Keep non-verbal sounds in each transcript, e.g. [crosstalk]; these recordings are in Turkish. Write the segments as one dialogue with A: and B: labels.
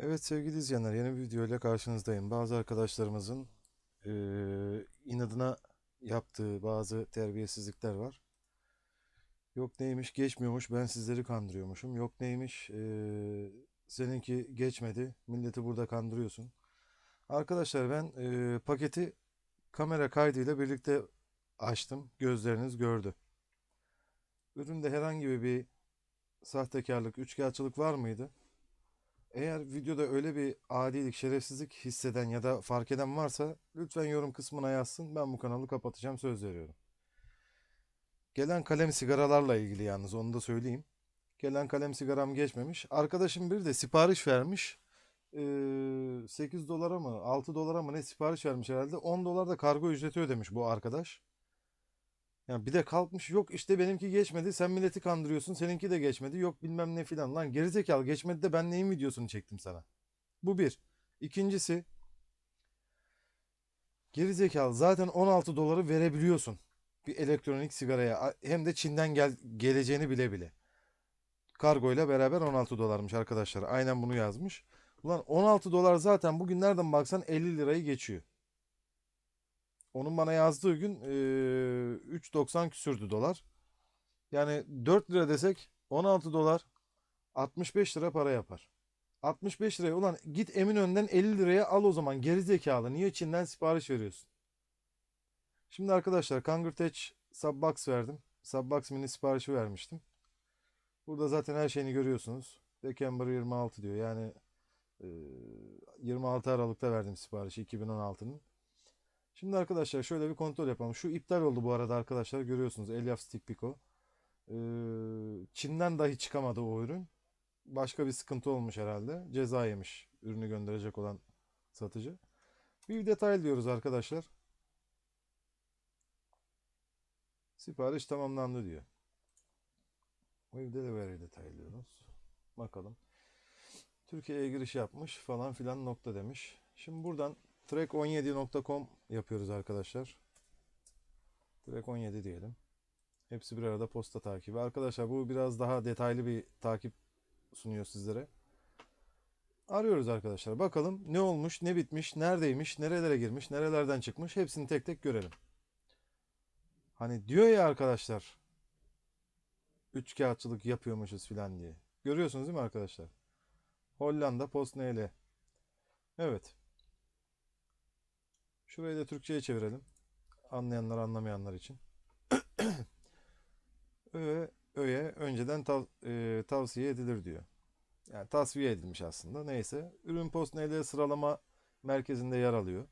A: Evet sevgili izleyenler yeni bir video ile karşınızdayım. Bazı arkadaşlarımızın eee, inadına yaptığı bazı terbiyesizlikler var. Yok neymiş geçmiyormuş ben sizleri kandırıyormuşum. Yok neymiş eee, seninki geçmedi milleti burada kandırıyorsun. Arkadaşlar ben eee, paketi kamera kaydıyla birlikte açtım. Gözleriniz gördü. Üründe herhangi bir sahtekarlık, üçkağıtçılık var mıydı? Eğer videoda öyle bir adilik, şerefsizlik hisseden ya da fark eden varsa lütfen yorum kısmına yazsın. Ben bu kanalı kapatacağım söz veriyorum. Gelen kalem sigaralarla ilgili yalnız onu da söyleyeyim. Gelen kalem sigaram geçmemiş. Arkadaşım bir de sipariş vermiş. Ee, 8 dolara mı 6 dolara mı ne sipariş vermiş herhalde. 10 dolar da kargo ücreti ödemiş bu arkadaş. Yani bir de kalkmış yok işte benimki geçmedi sen milleti kandırıyorsun seninki de geçmedi yok bilmem ne filan lan gerizekalı geçmedi de ben neyin videosunu çektim sana. Bu bir. İkincisi gerizekalı zaten 16 doları verebiliyorsun bir elektronik sigaraya hem de Çin'den gel geleceğini bile bile. Kargoyla beraber 16 dolarmış arkadaşlar aynen bunu yazmış. Ulan 16 dolar zaten bugün nereden baksan 50 lirayı geçiyor. Onun bana yazdığı gün eee 3.90 küsürdü dolar. Yani 4 lira desek 16 dolar 65 lira para yapar. 65 liraya ulan git Eminönü'nden 50 liraya al o zaman gerizekalı. Niye Çin'den sipariş veriyorsun? Şimdi arkadaşlar Kangartech Subbox verdim. Subbox mini siparişi vermiştim. Burada zaten her şeyini görüyorsunuz. December 26 diyor. Yani eee, 26 Aralık'ta verdim siparişi 2016'nın. Şimdi arkadaşlar şöyle bir kontrol yapalım. Şu iptal oldu bu arada arkadaşlar. Görüyorsunuz Elyaf Stick Pico. Ee, Çin'den dahi çıkamadı o ürün. Başka bir sıkıntı olmuş herhalde. Ceza yemiş ürünü gönderecek olan satıcı. Bir detay diyoruz arkadaşlar. Sipariş tamamlandı diyor. Wave Delivery detaylıyoruz. Bakalım. Türkiye'ye giriş yapmış falan filan nokta demiş. Şimdi buradan track17.com yapıyoruz arkadaşlar. Track17 diyelim. Hepsi bir arada posta takibi. Arkadaşlar bu biraz daha detaylı bir takip sunuyor sizlere. Arıyoruz arkadaşlar. Bakalım ne olmuş, ne bitmiş, neredeymiş, nerelere girmiş, nerelerden çıkmış. Hepsini tek tek görelim. Hani diyor ya arkadaşlar üçkağıtçılık yapıyormuşuz filan diye. Görüyorsunuz değil mi arkadaşlar? Hollanda PostNL. Evet. Şurayı da Türkçe'ye çevirelim. Anlayanlar anlamayanlar için. [clears throat] Öğe, öğe önceden tav- e, tavsiye edilir diyor. Yani tasfiye edilmiş aslında. Neyse. Ürün PostNL sıralama merkezinde yer alıyor.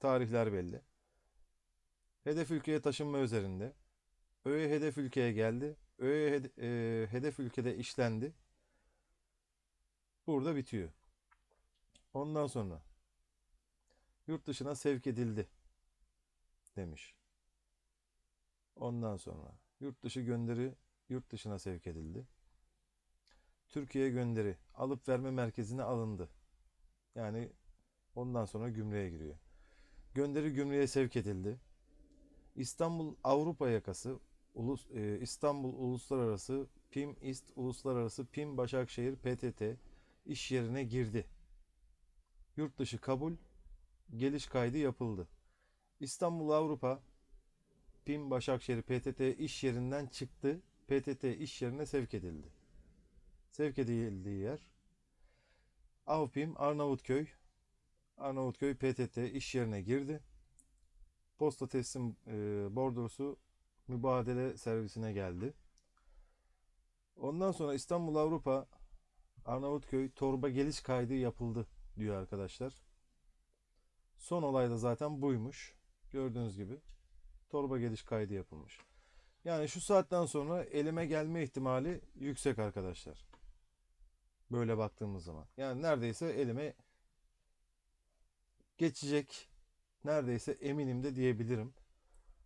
A: Tarihler belli. Hedef ülkeye taşınma üzerinde. Öğe hedef ülkeye geldi. Öğe hede- e, hedef ülkede işlendi. Burada bitiyor. Ondan sonra yurt dışına sevk edildi demiş. Ondan sonra yurt dışı gönderi yurt dışına sevk edildi. Türkiye gönderi alıp verme merkezine alındı. Yani ondan sonra gümrüğe giriyor. Gönderi gümrüğe sevk edildi. İstanbul Avrupa yakası Ulus, e, İstanbul Uluslararası PİM İST Uluslararası PİM Başakşehir PTT iş yerine girdi. Yurt dışı kabul geliş kaydı yapıldı. İstanbul Avrupa PİM Başakşehir PTT iş yerinden çıktı. PTT iş yerine sevk edildi. Sevk edildiği yer Avpim Arnavutköy Arnavutköy PTT iş yerine girdi. Posta teslim e, bordrosu mübadele servisine geldi. Ondan sonra İstanbul Avrupa Arnavutköy torba geliş kaydı yapıldı diyor arkadaşlar. Son olay da zaten buymuş. Gördüğünüz gibi torba geliş kaydı yapılmış. Yani şu saatten sonra elime gelme ihtimali yüksek arkadaşlar. Böyle baktığımız zaman. Yani neredeyse elime geçecek. Neredeyse eminim de diyebilirim.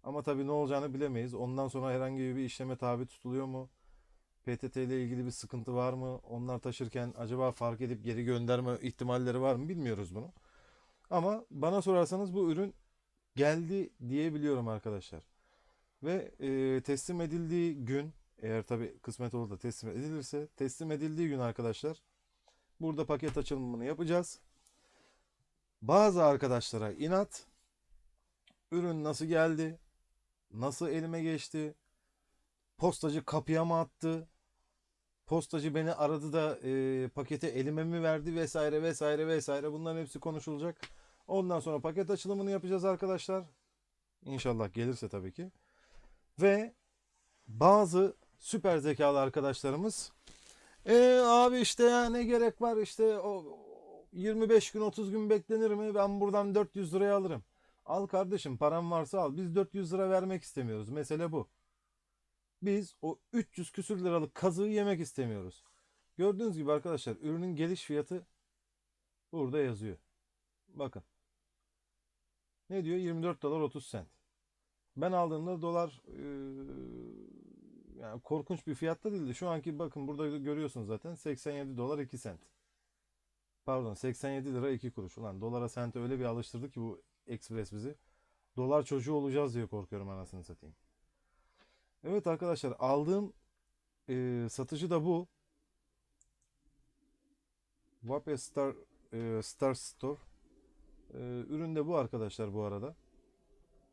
A: Ama tabii ne olacağını bilemeyiz. Ondan sonra herhangi bir işleme tabi tutuluyor mu? PTT ile ilgili bir sıkıntı var mı? Onlar taşırken acaba fark edip geri gönderme ihtimalleri var mı? Bilmiyoruz bunu. Ama bana sorarsanız bu ürün geldi diyebiliyorum arkadaşlar. Ve e, teslim edildiği gün eğer tabi kısmet olur da teslim edilirse teslim edildiği gün arkadaşlar Burada paket açılımını yapacağız. Bazı arkadaşlara inat. Ürün nasıl geldi? Nasıl elime geçti? Postacı kapıya mı attı? Postacı beni aradı da e, paketi elime mi verdi vesaire vesaire vesaire. Bunların hepsi konuşulacak. Ondan sonra paket açılımını yapacağız arkadaşlar. İnşallah gelirse tabii ki. Ve bazı süper zekalı arkadaşlarımız e abi işte ya ne gerek var işte o 25 gün 30 gün beklenir mi? Ben buradan 400 liraya alırım. Al kardeşim param varsa al. Biz 400 lira vermek istemiyoruz. Mesele bu. Biz o 300 küsür liralık kazığı yemek istemiyoruz. Gördüğünüz gibi arkadaşlar ürünün geliş fiyatı burada yazıyor. Bakın. Ne diyor? 24 dolar 30 sent. Ben aldığımda dolar eee, yani korkunç bir fiyatta değildi. Şu anki bakın burada görüyorsunuz zaten 87 dolar 2 sent. Pardon 87 lira 2 kuruş. Ulan dolara sente öyle bir alıştırdı ki bu Express bizi. Dolar çocuğu olacağız diye korkuyorum anasını satayım. Evet arkadaşlar aldığım eee, satıcı da bu. Wape Star eee, Star Store. Eee, ürün de bu arkadaşlar bu arada.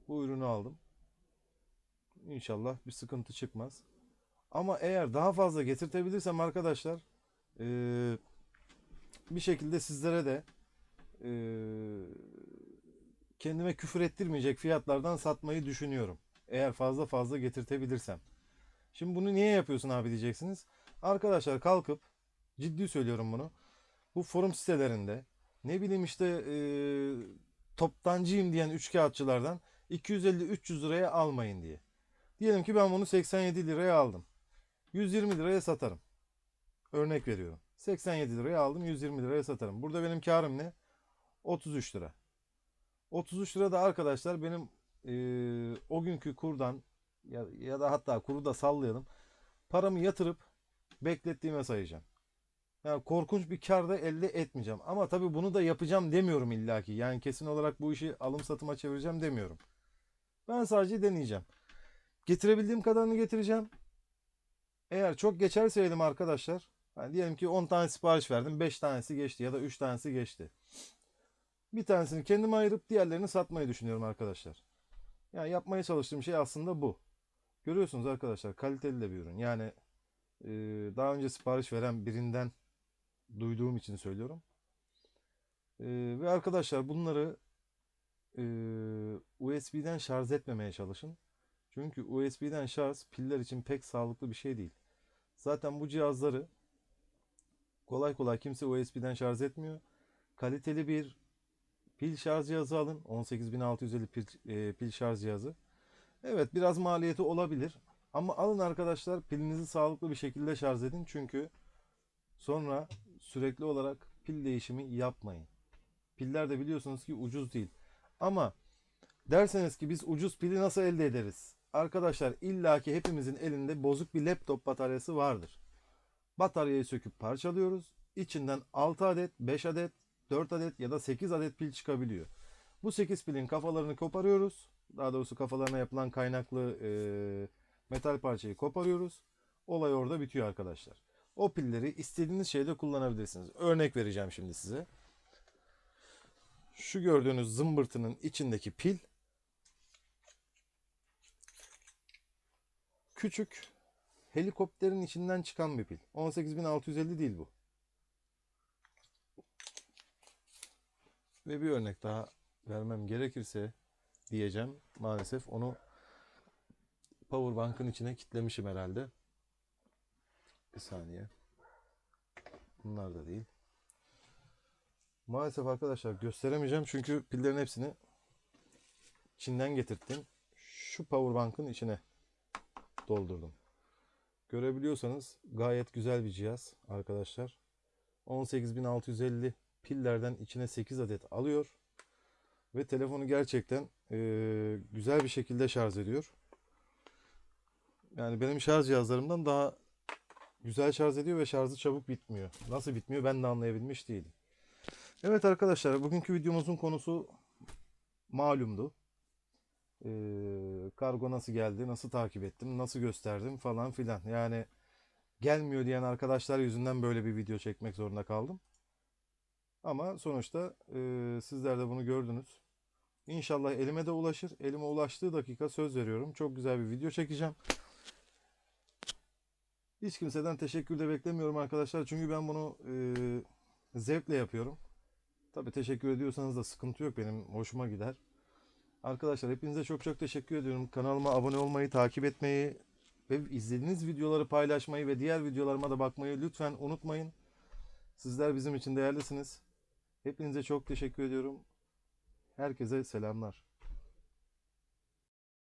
A: Bu ürünü aldım. İnşallah bir sıkıntı çıkmaz. Ama eğer daha fazla getirtebilirsem arkadaşlar eee, bir şekilde sizlere de eee, kendime küfür ettirmeyecek fiyatlardan satmayı düşünüyorum. Eğer fazla fazla getirtebilirsem. Şimdi bunu niye yapıyorsun abi diyeceksiniz. Arkadaşlar kalkıp ciddi söylüyorum bunu. Bu forum sitelerinde ne bileyim işte eee toptancıyım diyen üçkağıtçılardan 250-300 liraya almayın diye. Diyelim ki ben bunu 87 liraya aldım. 120 liraya satarım. Örnek veriyorum. 87 liraya aldım 120 liraya satarım. Burada benim karım ne? 33 lira. 33 lira da arkadaşlar benim eee, o günkü kurdan ya, ya da hatta kuru da sallayalım. Paramı yatırıp beklettiğime sayacağım. Yani korkunç bir kar da elde etmeyeceğim. Ama tabii bunu da yapacağım demiyorum illaki. Yani kesin olarak bu işi alım satıma çevireceğim demiyorum. Ben sadece deneyeceğim. Getirebildiğim kadarını getireceğim. Eğer çok geçerse elim arkadaşlar. Yani diyelim ki 10 tane sipariş verdim. 5 tanesi geçti ya da 3 tanesi geçti. Bir tanesini kendime ayırıp diğerlerini satmayı düşünüyorum arkadaşlar. Yani yapmaya çalıştığım şey aslında bu. Görüyorsunuz arkadaşlar kaliteli de bir ürün. Yani daha önce sipariş veren birinden duyduğum için söylüyorum. E, ve arkadaşlar bunları e, USB'den şarj etmemeye çalışın. Çünkü USB'den şarj piller için pek sağlıklı bir şey değil. Zaten bu cihazları kolay kolay kimse USB'den şarj etmiyor. Kaliteli bir pil şarj cihazı alın. 18650 pil, e, pil şarj cihazı. Evet biraz maliyeti olabilir. Ama alın arkadaşlar pilinizi sağlıklı bir şekilde şarj edin. Çünkü sonra sürekli olarak pil değişimi yapmayın. Piller de biliyorsunuz ki ucuz değil. Ama derseniz ki biz ucuz pili nasıl elde ederiz? Arkadaşlar illaki hepimizin elinde bozuk bir laptop bataryası vardır. Bataryayı söküp parçalıyoruz. İçinden 6 adet, 5 adet, 4 adet ya da 8 adet pil çıkabiliyor. Bu 8 pilin kafalarını koparıyoruz. Daha doğrusu kafalarına yapılan kaynaklı e, metal parçayı koparıyoruz. Olay orada bitiyor arkadaşlar. O pilleri istediğiniz şeyde kullanabilirsiniz. Örnek vereceğim şimdi size. Şu gördüğünüz zımbırtının içindeki pil küçük helikopterin içinden çıkan bir pil. 18650 değil bu. Ve bir örnek daha vermem gerekirse diyeceğim. Maalesef onu powerbank'ın içine kitlemişim herhalde. Bir saniye. Bunlar da değil. Maalesef arkadaşlar gösteremeyeceğim çünkü pillerin hepsini Çin'den getirttim. Şu powerbank'ın içine doldurdum. Görebiliyorsanız gayet güzel bir cihaz arkadaşlar. 18650 pillerden içine 8 adet alıyor. Ve telefonu gerçekten eee, güzel bir şekilde şarj ediyor. Yani benim şarj cihazlarımdan daha güzel şarj ediyor ve şarjı çabuk bitmiyor. Nasıl bitmiyor ben de anlayabilmiş değilim. Evet arkadaşlar bugünkü videomuzun konusu malumdu. Ee, kargo nasıl geldi, nasıl takip ettim, nasıl gösterdim falan filan. Yani gelmiyor diyen arkadaşlar yüzünden böyle bir video çekmek zorunda kaldım. Ama sonuçta e, sizler de bunu gördünüz. İnşallah elime de ulaşır. Elime ulaştığı dakika söz veriyorum. Çok güzel bir video çekeceğim. Hiç kimseden teşekkür de beklemiyorum arkadaşlar. Çünkü ben bunu e, zevkle yapıyorum. Tabii teşekkür ediyorsanız da sıkıntı yok. Benim hoşuma gider. Arkadaşlar hepinize çok çok teşekkür ediyorum. Kanalıma abone olmayı, takip etmeyi ve izlediğiniz videoları paylaşmayı ve diğer videolarıma da bakmayı lütfen unutmayın. Sizler bizim için değerlisiniz. Hepinize çok teşekkür ediyorum. Herkese selamlar.